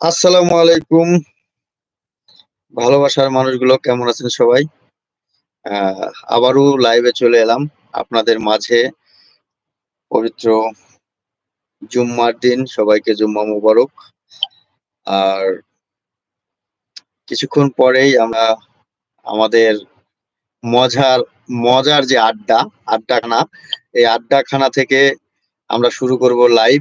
আসসালামু আলাইকুম। ভালোবাসার মানুষগুলো কেমন আছেন সবাই? আবারও লাইভে চলে এলাম আপনাদের মাঝে। পবিত্র জুম্মার দিন, সবাইকে জুম্মা মুবারক। আর কিছুক্ষণ পরেই আমরা আমাদের মজার মজার যে আড্ডা আড্ডা আড্ডাখানা এই আড্ডাখানা থেকে আমরা শুরু করব লাইভ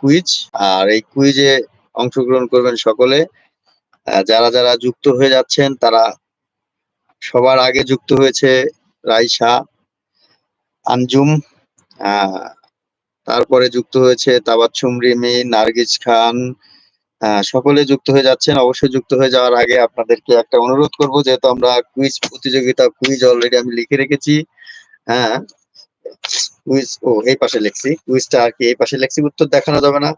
কুইজ আর এই কুইজে অংশগ্রহণ করবেন সকলে। যারা যারা যুক্ত হয়ে যাচ্ছেন, তারা সবার আগে যুক্ত হয়েছে রাইসা, আঞ্জুম। তারপরে যুক্ত হয়েছে তাবাচ্ছুম রিমি নার্গিস খান। সকলে যুক্ত হয়ে যাচ্ছেন। অবশ্যই যুক্ত হয়ে যাওয়ার আগে আপনাদেরকে একটা অনুরোধ করব, যেহেতু আমরা কুইজ প্রতিযোগিতা কুইজ অলরেডি আমি লিখে রেখেছি। হ্যাঁ কুইজ ও, এই পাশে লিখছি। কুইজটা আর কি, এই পাশে লিখছি, উত্তর দেখানো যাবে না।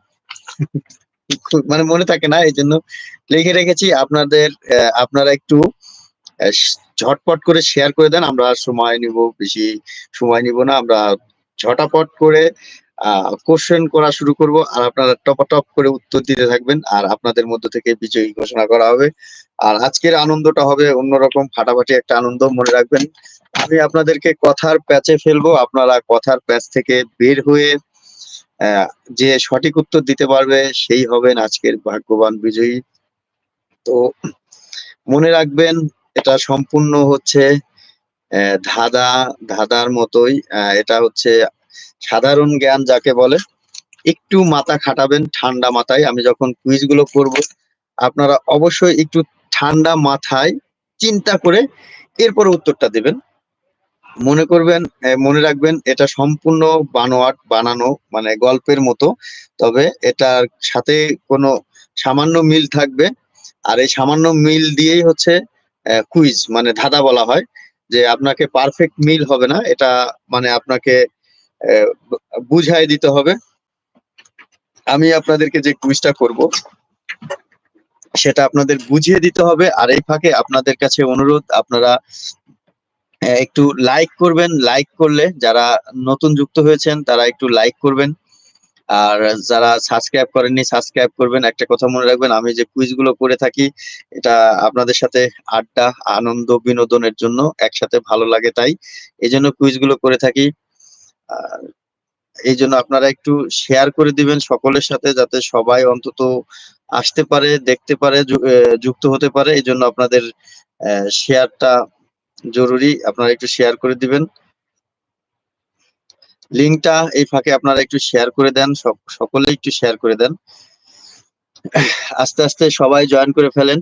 মানে মনে থাকে না এই জন্য লিখে রেখেছি। আপনাদের আপনারা একটু ঝটপট করে শেয়ার করে দেন। আমরা সময় নিব, বেশি সময় নিব না। আমরা ঝটাপট করে কোশ্চেন করা শুরু করব। আর আপনারা টপ করে উত্তর দিতে থাকবেন। আর আপনাদের মধ্য থেকে বিজয়ী ঘোষণা করা হবে। আর আজকের আনন্দটা হবে অন্যরকম ফাটাফাটি একটা আনন্দ, মনে রাখবেন। আমি আপনাদেরকে কথার প্যাচে ফেলব। আপনারা কথার প্যাচ থেকে বের হয়ে যে সঠিক উত্তর দিতে পারবে সেই হবেন আজকের ভাগ্যবান বিজয়ী। তো মনে রাখবেন, এটা সম্পূর্ণ হচ্ছে ধাঁধা, ধাঁধার মতোই। এটা হচ্ছে সাধারণ জ্ঞান যাকে বলে। একটু মাথা খাটাবেন ঠান্ডা মাথায়। আমি যখন কুইজগুলো করব, আপনারা অবশ্যই একটু ঠান্ডা মাথায় চিন্তা করে এরপর উত্তরটা দেবেন। মনে করবেন মনে রাখবেন এটা সম্পূর্ণ বানোয়াট বানানো মানে গল্পের মতো। তবে এটার সাথে কোনো সামান্য মিল থাকবে। আর এই সামান্য মিল দিয়েই হচ্ছে কুইজ মানে ধাঁধা বলা হয়। যে আপনাকে পারফেক্ট মিল হবে না, এটা মানে আপনাকে বুঝাই দিতে হবে। আমি আপনাদেরকে যে কুইজটা করব, সেটা আপনাদের বুঝিয়ে দিতে হবে। আর এই ফাঁকে আপনাদের কাছে অনুরোধ, আপনারা একটু লাইক করবেন লাইক করলে যারা নতুন যুক্ত হয়েছেন, তারা একটু লাইক করবেন। আর যারা সাবস্ক্রাইব করেননি সাবস্ক্রাইব করবেন। একটা কথা মনে রাখবেন, আমি যে কুইজগুলো করে থাকি, এটা আপনাদের সাথে আড্ডা, আনন্দ, বিনোদনের জন্য একসাথে ভালো লাগে তাই। এই জন্য কুইজগুলো করে থাকি। আর এই জন্য আপনারা একটু শেয়ার করে দিবেন সকলের সাথে, যাতে সবাই অন্তত আসতে পারে, দেখতে পারে যুক্ত হতে পারে। এই জন্য আপনাদের শেয়ারটা জরুরি, আপনারা একটু শেয়ার করে দিবেন। লিঙ্কটা এই ফাঁকে আপনারা একটু শেয়ার করে দেন, সক- সকলে একটু শেয়ার করে দেন। আস্তে আস্তে সবাই জয়েন করে ফেলেন।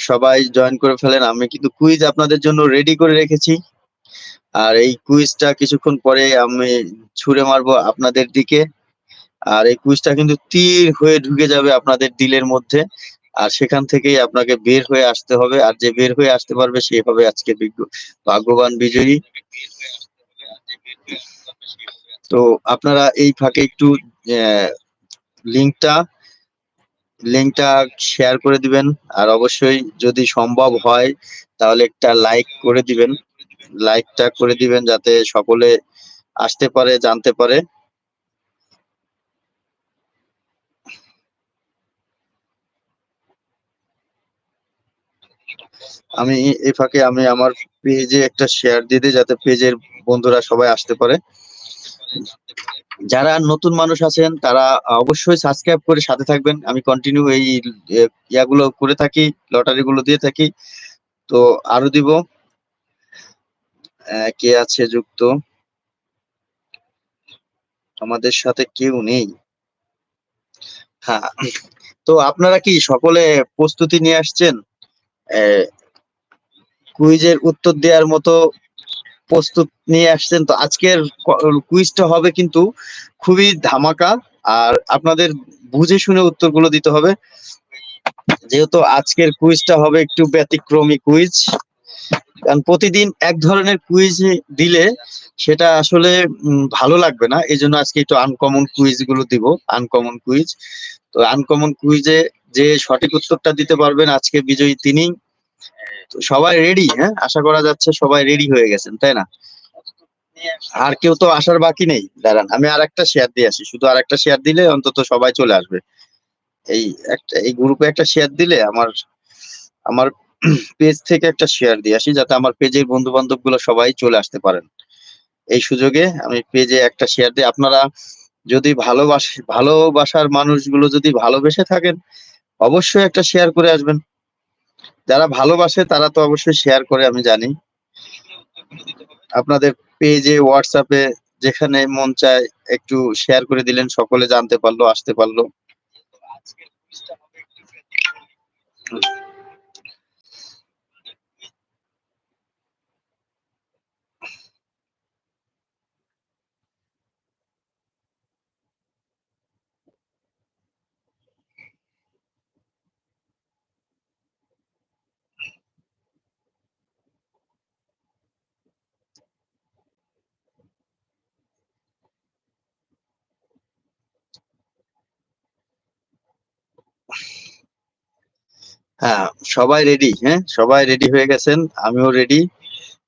সবাই জয়েন করে ফেলেন। আমি কিন্তু কুইজ আপনাদের জন্য রেডি করে রেখেছি। আর এই কুইজটা কিছুক্ষণ পরে আমি ছুড়ে মারবো আপনাদের দিকে। আর এই কুইজটা কিন্তু তীর হয়ে ঢুকে যাবে আপনাদের দিলের মধ্যে। আর সেখান থেকেই আপনাকে বের হয়ে আসতে হবে। আর যে বের হয়ে আসতে পারবে সে হবে আজকে ভাগ্যবান বিজয়ী। তো আপনারা এই ফাঁকে একটু লিঙ্কটা লিঙ্কটা শেয়ার করে দিবেন। আর অবশ্যই যদি সম্ভব হয়, তাহলে একটা লাইক করে দিবেন। লাইকটা করে দিবেন যাতে সকলে আসতে পারে, জানতে পারে। আমি এই ফাঁকে আমি আমার পেজে একটা শেয়ার দিয়ে দিই যাতে পেজের বন্ধুরা সবাই আসতে পারে। যারা নতুন মানুষ আছেন, তারা অবশ্যই সাবস্ক্রাইব করে সাথে থাকবেন। আমি কন্টিনিউ এই ইয়াগুলো করে থাকি লটারি গুলো দিয়ে থাকি। তো আরও দিব। কে আছে যুক্ত? আমাদের সাথে কেউ নেই। হ্যাঁ তো আপনারা কি সকলে প্রস্তুতি নিয়ে আসছেন? কুইজের উত্তর দেওয়ার মতো প্রস্তুত নিয়ে আসছেন। তো আজকের কুইজটা হবে কিন্তু খুবই ধামাকা আর আপনাদের বুঝে শুনে উত্তরগুলো দিতে হবে। যেহেতু আজকের কুইজটা হবে একটু ব্যতিক্রমী কুইজ, কারণ প্রতিদিন এক ধরনের কুইজ দিলে সেটা আসলে ভালো লাগবে না। এই জন্য আজকে একটু আনকমন কুইজগুলো দিব আনকমন কুইজ। তো আনকমন কুইজে যে সঠিক উত্তরটা দিতে পারবেন আজকে বিজয়ী তিনি তো সবাই রেডি হ্যাঁ? আশা করা যাচ্ছে সবাই রেডি হয়ে গেছেন, তাই না? আর কেউ তো আসার বাকি নেই, দাঁড়ান, আমি আর একটা শেয়ার দিয়ে আসি, শুধু আর একটা শেয়ার দিলে অন্তত সবাই চলে আসবে। এই একটা, এই গ্রুপে একটা শেয়ার দিলে আমার আমার পেজ থেকে একটা শেয়ার দিয়ে আসি, যাতে আমার পেজের বন্ধু বান্ধবগুলো সবাই চলে আসতে পারেন। এই সুযোগে আমি পেজে একটা শেয়ার দিই আপনারা যদি ভালোবাসে, ভালোবাসার মানুষগুলো যদি ভালোবেসে থাকেন, অবশ্যই একটা শেয়ার করে আসবেন। যারা ভালোবাসে তারা তো অবশ্যই শেয়ার করে, আমি জানি। আপনাদের পেজে হোয়াটসঅ্যাপে যেখানে মন চায় একটু শেয়ার করে দিলেন, সকলে জানতে পারল, আসতে পারল। হ্যাঁ সবাই রেডি হ্যাঁ? সবাই রেডি হয়ে গেছেন, আমিও রেডি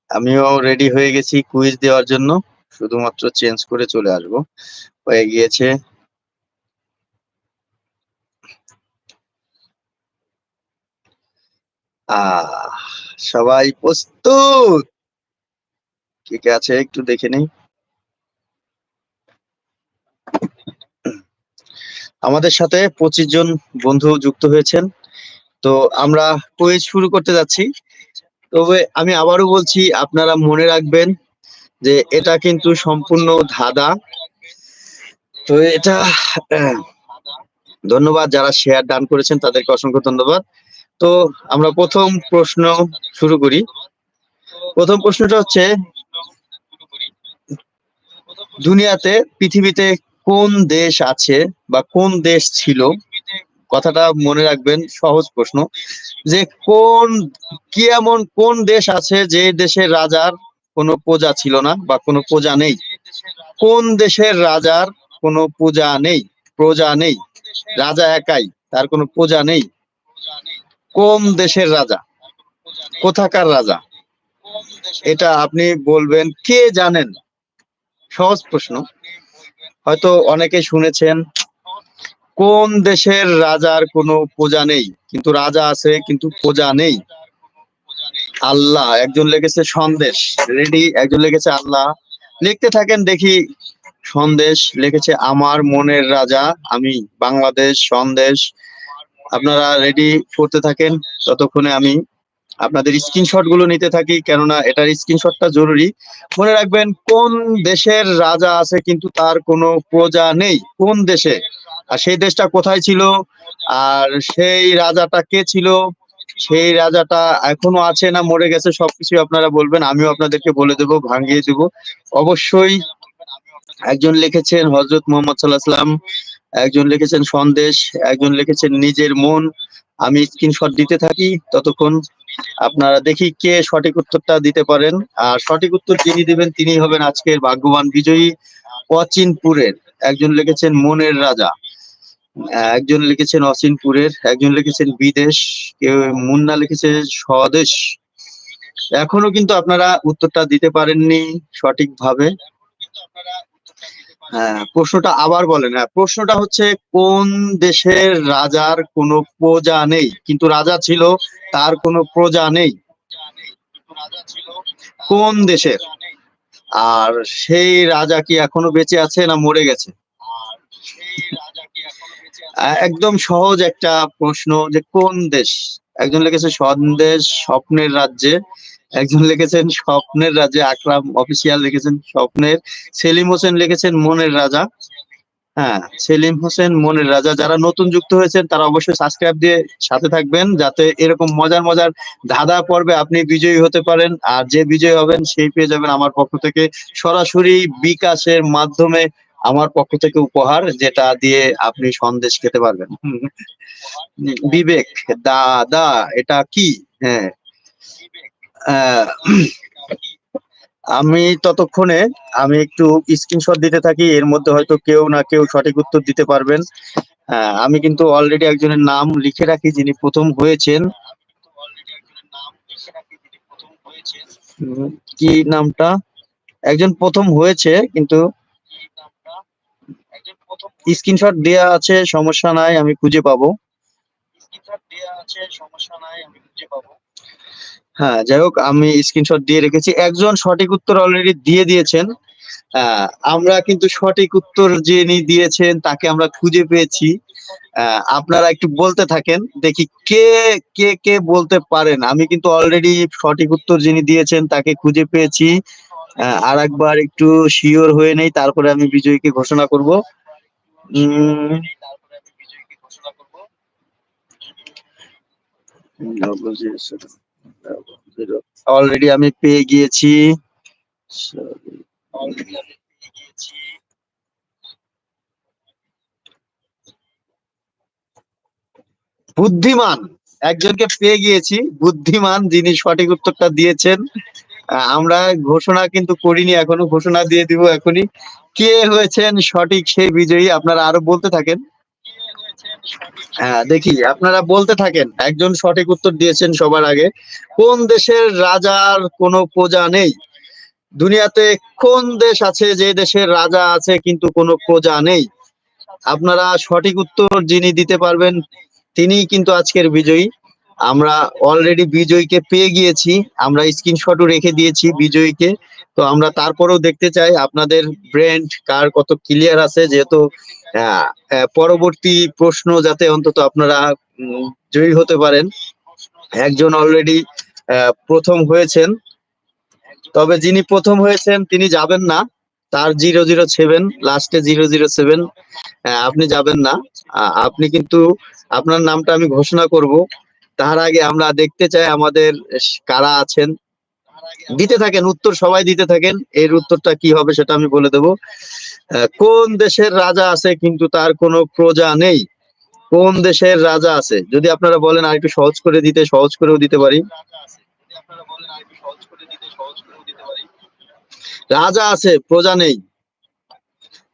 আমিও রেডি হয়ে গেছি কুইজ দেওয়ার জন্য, শুধুমাত্র চেঞ্জ করে চলে আসব। হয়ে গিয়েছে। সবাই প্রস্তুত? কে কে আছে একটু দেখে নেই? আমাদের সাথে পঁচিশ জন বন্ধু যুক্ত হয়েছেন। তো আমরা কুইজ শুরু করতে যাচ্ছি। তবে আমি আবারও বলছি, আপনারা মনে রাখবেন যে এটা কিন্তু সম্পূর্ণ ধাঁধা। তো এটা ধন্যবাদ যারা শেয়ার দান করেছেন, তাদেরকে অসংখ্য ধন্যবাদ। তো আমরা প্রথম প্রশ্ন শুরু করি। প্রথম প্রশ্নটা হচ্ছে, দুনিয়াতে, পৃথিবীতে কোন দেশ আছে বা কোন দেশ ছিল? কথাটা মনে রাখবেন, সহজ প্রশ্ন। যে কোন, কি এমন কোন দেশ আছে যে দেশের রাজার কোনো প্রজা ছিল না বা কোনো প্রজা নেই? কোন দেশের রাজার কোনো পূজা নেই? প্রজা নেই? রাজা একাই, তার কোনো প্রজা নেই? কোন দেশের রাজা? কোথাকার রাজা? এটা আপনি বলবেন, কে জানেন? সহজ প্রশ্ন। হয়তো অনেকে শুনেছেন কোন দেশের রাজার কোনো প্রজা নেই? কিন্তু রাজা আছে, কিন্তু প্রজা নেই। আল্লাহ, একজন লেগেছে সন্দেশ। রেডি একজন লেগেছে আল্লাহ। লিখতে থাকেন, দেখি। সন্দেশ লিখেছে, আমার মনের রাজা আমি, বাংলাদেশ, সন্দেশ। আপনারা রেডি করতে থাকেন, ততক্ষণে আমি আপনাদের স্ক্রিনশটগুলো নিতে থাকি, কেননা এটার স্ক্রিনশটটা জরুরি। মনে রাখবেন, কোন দেশের রাজা আছে, কিন্তু তার কোনো প্রজা নেই। কোন দেশে? আর সেই দেশটা কোথায় ছিল? আর সেই রাজাটা কে ছিল? সেই রাজাটা এখনও আছে না, মরে গেছে সবকিছু আপনারা বলবেন, আমিও আপনাদেরকে বলে দেব, ভাঙিয়ে দেব। অবশ্যই একজন লিখেছেন হজরত মোহাম্মদ সাল্লাহ সাল্লাম একজন লিখেছেন সন্দেশ, একজন লিখেছেন নিজের মন। আমি স্ক্রিনশট দিতে থাকি ততক্ষণ, আপনারা দেখি কে সঠিক উত্তরটা দিতে পারেন। আর সঠিক উত্তর যিনি দিবেন তিনি হবেন আজকের ভাগ্যবান বিজয়ী অচিনপুরের, একজন লিখেছেন মনের রাজা। একজন লিখেছেন অচিনপুরের একজন লিখেছেন বিদেশ, কেউ মুন্না লিখেছে স্বদেশ। এখনও কিন্তু আপনারা উত্তরটা দিতে পারেননি সঠিকভাবে। হ্যাঁ প্রশ্নটা আবার বলেন। হ্যাঁ প্রশ্নটা হচ্ছে, কোন দেশের রাজার কোনো প্রজা নেই? কিন্তু রাজা ছিল, তার কোনো প্রজা নেই। কোন দেশের? আর সেই রাজা কি এখনও বেঁচে আছে না মরে গেছে? একদম সহজ একটা প্রশ্ন যে কোন দেশ? একজন লিখেছে সন্দেশ স্বপ্নের রাজ্যে, একজন লিখেছেন স্বপ্নের রাজ্যে, আকরাম অফিসিয়াল লিখেছেন স্বপ্নের, সেলিম হোসেন লিখেছেন মনের রাজা। হ্যাঁ সেলিম হোসেন মনের রাজা, যারা নতুন যুক্ত হয়েছেন, তারা অবশ্যই সাবস্ক্রাইব দিয়ে সাথে থাকবেন, যাতে এরকম মজার মজার ধাঁধা পর্বে আপনি বিজয়ী হতে পারেন, আর যে বিজয়ী হবেন, সেই পেয়ে যাবেন আমার পক্ষ থেকে সরাসরি বিকাশের মাধ্যমে আমার পক্ষ থেকে উপহার যেটা দিয়ে আপনি সন্দেশ খেতে পারবেন। বিবেক দাদা এটা কি? হ্যাঁ। আমি ততক্ষণে আমি একটু স্ক্রিনশট দিতে থাকি এর মধ্যে হয়তো কেউ না কেউ সঠিক উত্তর দিতে পারবেন। হ্যাঁ, আমি কিন্তু অলরেডি একজনের নাম লিখে রাখি যিনি প্রথম হয়েছেন। কি নামটা? একজন প্রথম হয়েছে কিন্তু স্ক্রিনশট দেয়া আছে সমস্যা নাই আমি খুঁজে পাবো। হ্যাঁ যাই হোক আমি স্ক্রিনশট দিয়ে রেখেছি। একজন সঠিক উত্তর অলরেডি দিয়ে দিয়েছেন। আমরা কিন্তু সঠিক উত্তর যিনি দিয়েছেন তাকে আমরা খুঁজে পেয়েছি। আহ, আপনারা একটু বলতে থাকেন দেখি কে কে কে বলতে পারেন। আমি কিন্তু অলরেডি সঠিক উত্তর যিনি দিয়েছেন তাকে খুঁজে পেয়েছি। আর একবার একটু শিওর হয়ে নেই তারপরে আমি বিজয়ীকে ঘোষণা করব। অলরেডি আমি পেয়ে গিয়েছি। অলরেডি আমি পেয়ে গিয়েছি। বুদ্ধিমান। একজনকে পেয়ে গিয়েছি। বুদ্ধিমান যিনি সঠিক উত্তরটা দিয়েছেন। আমরা ঘোষণা কিন্তু করিনি, এখনও ঘোষণা দিয়ে দিব এখনই। কে হয়েছেন সঠিক সেই বিজয়ী আপনারা আরও বলতে থাকেন। হ্যাঁ দেখি, আপনারা বলতে থাকেন, একজন সঠিক উত্তর দিয়েছেন সবার আগে। কোন দেশের রাজার কোনো প্রজা নেই? দুনিয়াতে কোন দেশ আছে যে দেশের রাজা আছে কিন্তু কোনো প্রজা নেই? আপনারা সঠিক উত্তর যিনি দিতে পারবেন তিনি কিন্তু আজকের বিজয়ী। আমরা অলরেডি বিজয়ীকে পেয়ে গিয়েছি, আমরা স্ক্রিনশটও রেখে দিয়েছি বিজয়ীকে। তো আমরা তারপরেও দেখতে চাই আপনাদের ব্রেন্ড কার কত ক্লিয়ার আছে, যেহেতু পরবর্তী প্রশ্ন যাতে অন্তত আপনারা জয়ী হতে পারেন। একজন অলরেডি প্রথম হয়েছেন। তবে যিনি প্রথম হয়েছেন, তিনি যাবেন না। তার জিরো জিরো সেভেন লাস্টে জিরো জিরো সেভেন আপনি যাবেন না। আপনি কিন্তু, আপনার নামটা আমি ঘোষণা করব। তার আগে আমরা দেখতে চাই আমাদের কারা আছেন। দিতে থাকেন, উত্তর সবাই দিতে থাকেন। এর উত্তরটা কি হবে সেটা আমি বলে দেব। কোন দেশের রাজা আছে কিন্তু তার কোনো প্রজা নেই? কোন দেশের রাজা আছে? যদি আপনারা বলেন আর একটু সহজ করে দিতে, সহজ করেও দিতে পারি। রাজা আছে, প্রজা নেই।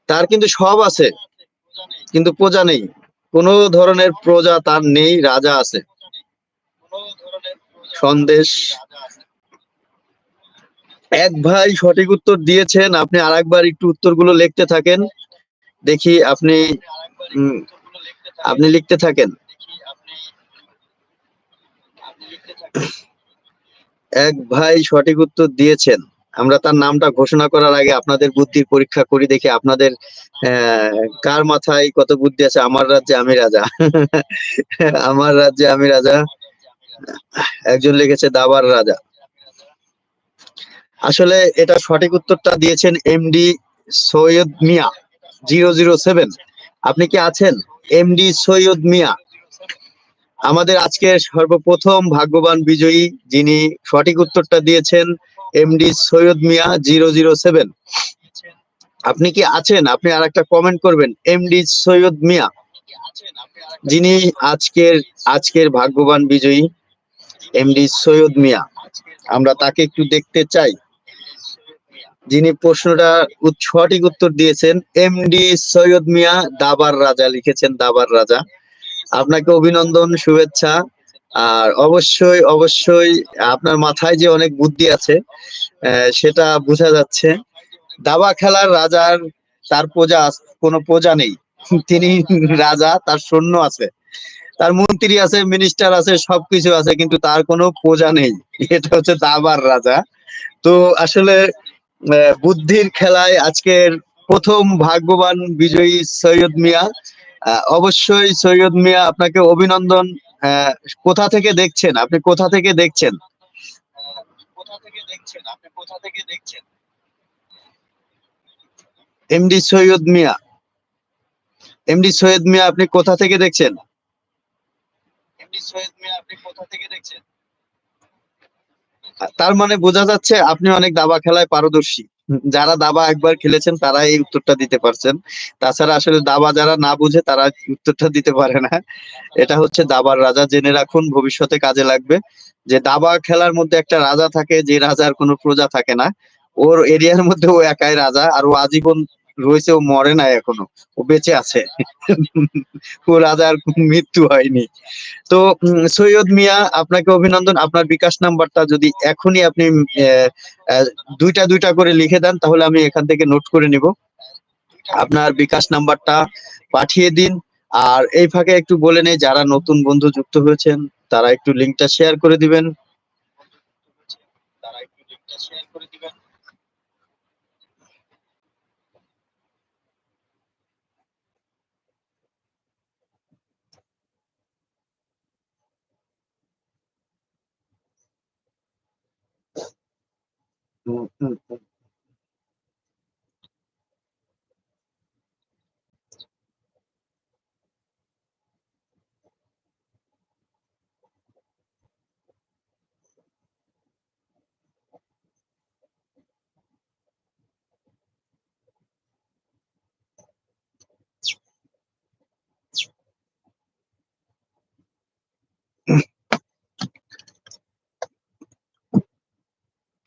তার কিন্তু সব আছে, কিন্তু প্রজা নেই। কোনো ধরনের প্রজা তার নেই, রাজা আছে। সন্দেশ। এক ভাই সঠিক উত্তর দিয়েছেন। আপনি আরেকবার একটু উত্তরগুলো লিখতে থাকেন। দেখি আপনি আপনি লিখতে থাকেন। এক ভাই সঠিক উত্তর দিয়েছেন। আমরা তার নামটা ঘোষণা করার আগে আপনাদের বুদ্ধির পরীক্ষা করি, দেখি আপনাদের কার মাথায় কত বুদ্ধি আছে? আমার রাজ্যে আমি রাজা। আমার রাজ্যে আমি রাজা। একজন লিখেছে দাবার রাজা। আসলে এটা সঠিক উত্তরটা দিয়েছেন MD Syed Mia, zero zero seven. আপনি কি আছেন? এমডি সৈয়দ মিয়া। আমাদের আজকে সর্বপ্রথম ভাগ্যবান বিজয়ী, যিনি সঠিক উত্তরটা দিয়েছেন MD Syed Mia, zero zero seven. আপনি কি আছেন? আপনি আর একটা কমেন্ট করবেন এমডি সৈয়দ মিয়া, যিনি আজকের আজকের ভাগ্যবান বিজয়ী। এমডি সৈয়দ মিয়া। আমরা তাকে একটু দেখতে চাই। যিনি প্রশ্নটা সঠিক উত্তর দিয়েছেন এমডি সৈয়দ মিয়া দাবার রাজা, লিখেছেন দাবার রাজা। আপনাকে অভিনন্দন, শুভেচ্ছা। আর অবশ্যই অবশ্যই আপনার মাথায় যে অনেক বুদ্ধি আছে সেটা বোঝা যাচ্ছে। দাবা খেলার রাজার তার প্রজা কোনো প্রজা নেই। তিনি রাজা, তার সৈন্য আছে। তার মন্ত্রী আছে মিনিস্টার আছে, সবকিছু আছে, কিন্তু তার কোনো প্রজা নেই। এটা হচ্ছে দাবার রাজা। তো আসলে বুদ্ধির খেলায় আজকের প্রথম ভাগ্যবান বিজয়ী সৈয়দ মিয়া অবশ্যই সৈয়দ মিয়া আপনাকে অভিনন্দন কোথা থেকে দেখছেন? আপনি কোথা থেকে দেখছেন? কোথা থেকে দেখছেন? আপনি কোথা থেকে দেখছেন? এমডি সৈয়দ মিয়া। এমডি সৈয়দ মিয়া, আপনি কোথা থেকে দেখছেন? তার মানে বোঝা যাচ্ছে আপনি অনেক দাবা খেলায় পারদর্শী। যারা দাবা একবার খেলেছেন তারা এই উত্তরটা দিতে পারছেন। তাছাড়া আসলে দাবা যারা না বুঝে, তারা উত্তরটা দিতে পারে না। এটা হচ্ছে দাবার রাজা। জেনে রাখুন, ভবিষ্যতে কাজে লাগবে। যে দাবা খেলার মধ্যে একটা রাজা থাকে, যে রাজার কোনো প্রজা থাকে না। ওর এরিয়ার মধ্যে ও একাই রাজা, আর ও আজীবন রয়েছে, ও মরে নাই এখনও। ও বেঁচে আছে। ও রাজার মৃত্যু হয়নি। তো সৈয়দ মিয়া, আপনাকে অভিনন্দন। আপনার বিকাশ নাম্বারটা যদি এখনই আপনি দুইটা দুইটা করে লিখে দেন, তাহলে আমি এখান থেকে নোট করে নিব। আপনার বিকাশ নাম্বারটা পাঠিয়ে দিন। আর এই ফাঁকে একটু বলে নেই, যারা নতুন বন্ধু যুক্ত হয়েছেন, তারা একটু লিঙ্কটা শেয়ার করে দিবেন। তারা একটু লিঙ্কটা শেয়ার করে দিবেন হুম, হুম,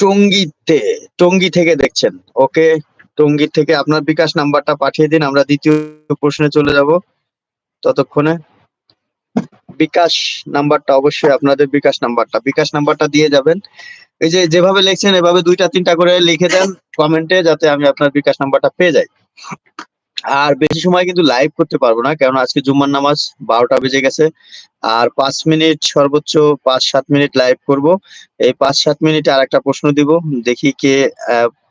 হুম। টঙ্গী থেকে দেখছেন। ওকে টঙ্গী থেকে আপনার বিকাশ নাম্বারটা পাঠিয়ে দিন, আমরা দ্বিতীয় প্রশ্নে চলে যাব ততক্ষণে। বিকাশ নাম্বারটা অবশ্যই আপনাদের বিকাশ নাম্বারটা। বিকাশ নাম্বারটা দিয়ে যাবেন। এই যে যেভাবে লিখছেন, এভাবে দুইটা, তিনটা করে লিখে দেন কমেন্টে, যাতে আমি আপনার বিকাশ নাম্বারটা পেয়ে যাই। আর বেশি সময় কিন্তু লাইভ করতে পারব না কারণ আজকে জুম্মার নামাজ বারোটা বেজে গেছে। আর পাঁচ মিনিট সর্বোচ্চ পাঁচ সাত মিনিট লাইভ করব। এই পাঁচ সাত মিনিটে আর একটা প্রশ্ন দিব, দেখি কে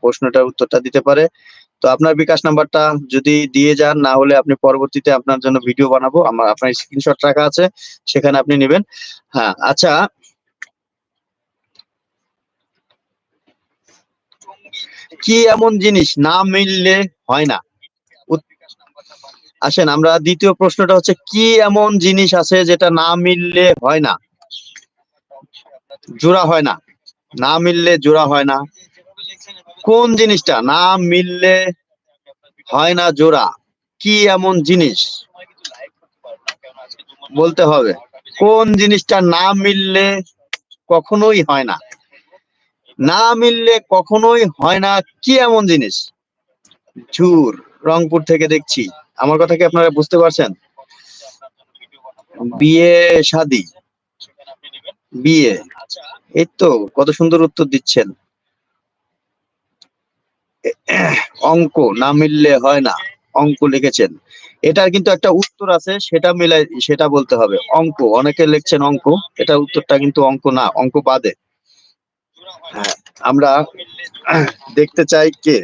প্রশ্নটার উত্তরটা দিতে পারে। তো আপনার বিকাশ নাম্বারটা যদি দিয়ে যান, না হলে আপনি পরবর্তীতে আপনার জন্য ভিডিও বানাবো। আমার, আপনার স্ক্রিনশট রাখা আছে, সেখানে আপনি নেবেন। হ্যাঁ আচ্ছা। কি এমন জিনিস না মিললে হয় না? আসেন, আমরা দ্বিতীয় প্রশ্নটা হচ্ছে, কি এমন জিনিস আছে যেটা না মিললে হয় না? জোড়া হয় না। না মিললে জোড়া হয় না। কোন জিনিসটা না মিললে হয় না জোড়া? কি এমন জিনিস? বলতে হবে, কোন জিনিসটা না মিললে কখনোই হয় না। না মিললে কখনোই হয় না, কি এমন জিনিস? ঝুর, রংপুর থেকে দেখছি। আমার কথা কি আপনারা বুঝতে পারছেন? বিয়ে শাদি। বিয়ে। এই তো কত সুন্দর উত্তর দিচ্ছেন। অঙ্ক না মিললে হয় না অঙ্ক লিখেছেন। এটার কিন্তু একটা উত্তর আছে সেটা মিলাই সেটা বলতে হবে। অঙ্ক অনেকে লিখছেন অঙ্ক এটা উত্তরটা কিন্তু অঙ্ক না অঙ্ক বাদে। হ্যাঁ, আমরা দেখতে চাই কে।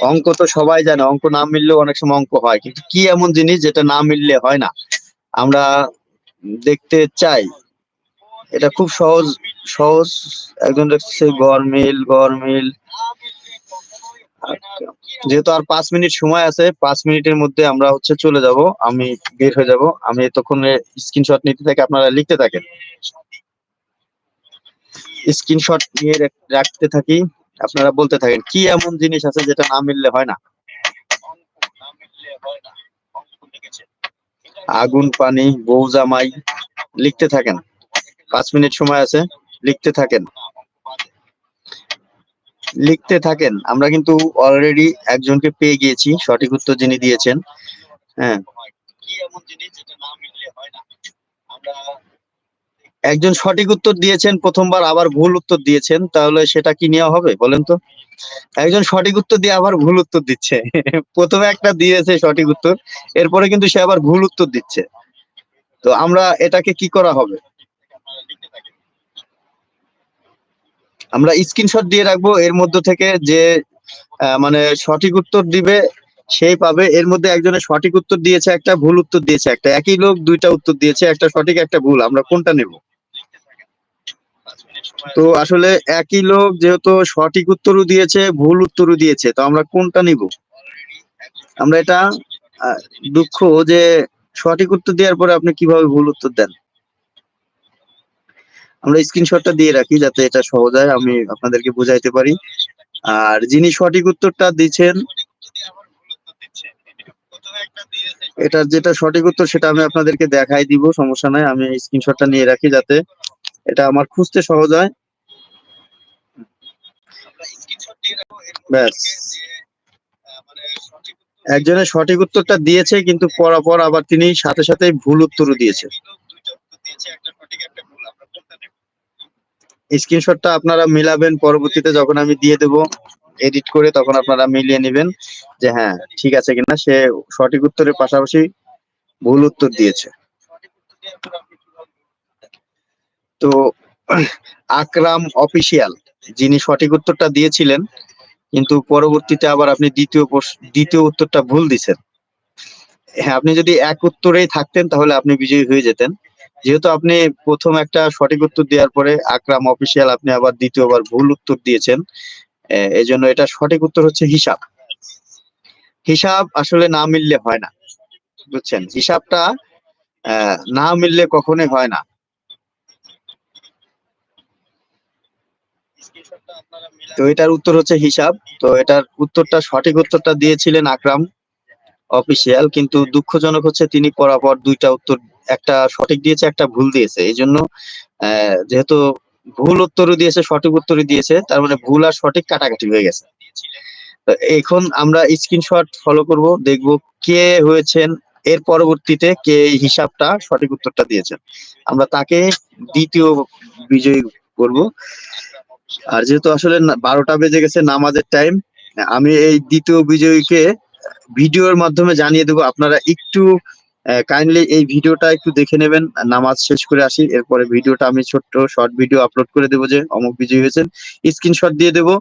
অঙ্ক তো সবাই জানে অঙ্ক না মিললেও অনেক সময় অঙ্ক হয় কিন্তু কি এমন জিনিস যেটা না মিললে হয় না? আমরা দেখতে চাই। এটা খুব সহজ সহজ একজন লিখছে গরমিল গরমিল আচ্ছা, যেহেতু আর পাঁচ মিনিট সময় আছে পাঁচ মিনিটের মধ্যে আমরা হচ্ছে চলে যাব আমি বের হয়ে যাব। আমি তখন স্ক্রিনশট নিতে থাকি আপনারা লিখতে থাকেন। স্ক্রিনশট নিয়ে রাখতে থাকি। আপনারা বলতে থাকেন, কি এমন জিনিস আছে যেটা না মিললে হয় না? আগুন, পানি, বউ জামাই, লিখতে থাকেন। পাঁচ মিনিট সময় আছে, লিখতে থাকেন। লিখতে থাকেন। আমরা কিন্তু অলরেডি একজনকে পেয়ে গিয়েছি, সঠিক উত্তর যিনি দিয়েছেন। হ্যাঁ। একজন সঠিক উত্তর দিয়েছেন, প্রথমবার আবার ভুল উত্তর দিয়েছেন, তাহলে সেটা কি নেওয়া হবে বলেন তো? একজন সঠিক উত্তর দিয়ে আবার ভুল উত্তর দিচ্ছে, প্রথমে একটা দিয়েছে সঠিক উত্তর, এরপরে কিন্তু সে আবার ভুল উত্তর দিচ্ছে। তো আমরা এটাকে কি করা হবে? আমরা স্ক্রিনশট দিয়ে রাখব, এর মধ্যে থেকে যে মানে সঠিক উত্তর দিবে, সেই পাবে, এর মধ্যে একজনের সঠিক উত্তর দিয়েছে, একটা ভুল উত্তর দিয়েছে, একটা একই লোক দুইটা উত্তর দিয়েছে, একটা সঠিক, একটা ভুল, আমরা কোনটা নেব? তো আসলে একই লোক যেহেতু সঠিক উত্তরও দিয়েছে, ভুল উত্তরও দিয়েছে, তো আমরা কোনটা নিব? আমরা এটা দুঃখ যে সঠিক উত্তর দেওয়ার পরে আপনি কীভাবে ভুল উত্তর দেন? আমরা স্ক্রিনশটটা দিয়ে রাখি যাতে এটা সহজ হয়, আমি আপনাদেরকে বুঝাইতে পারি। আর যিনি সঠিক উত্তরটা দিচ্ছেন, এটার যেটা সঠিক উত্তর সেটা আমি আপনাদেরকে দেখাই দিব, সমস্যা নাই, আমি স্ক্রিনশটটা নিয়ে রাখি যাতে এটা আমার খুঁজতে সহজ হয়। ব্যাস। একজনের সঠিক উত্তরটা দিয়েছে, কিন্তু পরাপর আবার তিনি সাথে সাথে ভুল উত্তরও দিয়েছে। স্ক্রিনশটটা আপনারা মিলাবেন, পরবর্তীতে যখন আমি দিয়ে দেব এডিট করে তখন আপনারা মিলিয়ে নেবেন যে হ্যাঁ ঠিক আছে কিনা, সে সঠিক উত্তরের পাশাপাশি ভুল উত্তর দিয়েছে। তো আকরাম অফিসিয়াল, যিনি সঠিক উত্তরটা দিয়েছিলেন, কিন্তু পরবর্তীতে আবার আপনি দ্বিতীয় দ্বিতীয় উত্তরটা ভুল দিছেন। হ্যাঁ আপনি যদি এক উত্তরেই থাকতেন, তাহলে আপনি বিজয়ী হয়ে যেতেন। যেহেতু আপনি প্রথম একটা সঠিক উত্তর দেওয়ার পরে আকরাম অফিসিয়াল, আপনি আবার দ্বিতীয়বার ভুল উত্তর দিয়েছেন এই জন্য এটা সঠিক উত্তর হচ্ছে হিসাব। হিসাব আসলে না মিললে হয় না, বুঝছেন? হিসাবটা না মিললে কখনোই হয় না। তো এটার উত্তর হচ্ছে হিসাব। তো এটার উত্তরটা সঠিক উত্তরটা দিয়েছিলেন আকরাম অফিসিয়াল কিন্তু দুঃখজনক হচ্ছে তিনি পরাপর দুইটা উত্তর একটা সঠিক দিয়েছে একটা ভুল দিয়েছে। এই জন্য যেহেতু ভুল উত্তরও দিয়েছে সঠিক উত্তরই দিয়েছে তার মানে ভুল আর সঠিক কাটাকাটি হয়ে গেছে। তো এখন আমরা স্ক্রিনশট ফলো করব দেখব কে হয়েছেন এর পরবর্তীতে কে এই হিসাবটা সঠিক উত্তরটা দিয়েছেন। আমরা তাকে দ্বিতীয় বিজয়ী করব। আর যেহেতু আসলে বারোটা বেজে গেছে নামাজের টাইম আমি এই দ্বিতীয় বিজয়ীকে ভিডিওর মাধ্যমে জানিয়ে দেবো। আপনারা একটু কাইন্ডলি এই ভিডিওটা একটু দেখে নেবেন। নামাজ শেষ করে আসি, এরপরে ভিডিওটা আমি ছোট্ট শর্ট ভিডিও আপলোড করে দেবো যে অমুক বিজয়ী হয়েছেন। স্ক্রিনশট দিয়ে দেবো,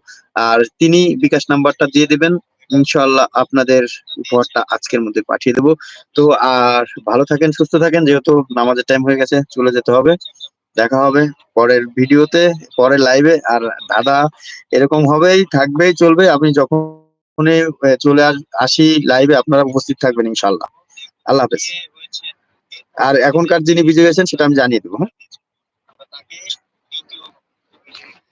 আর তিনি বিকাশ নাম্বারটা দিয়ে দেবেন। ইনশাল্লাহ আপনাদের উপহারটা আজকের মধ্যে পাঠিয়ে দেবো। তো আর ভালো থাকেন, সুস্থ থাকেন, যেহেতু নামাজের টাইম হয়ে গেছে, চলে যেতে হবে। দেখা হবে পরের ভিডিওতে, পরের লাইভে আর দাদা এরকম হবেই, থাকবেই, চলবে। আপনি যখন চলে আস- লাইভে আপনারা উপস্থিত থাকবেন ইনশাল্লাহ আল্লাহ হাফেজ। আর এখনকার যিনি বিজয়ী হয়েছেন, সেটা আমি জানিয়ে দেবো হ্যাঁ?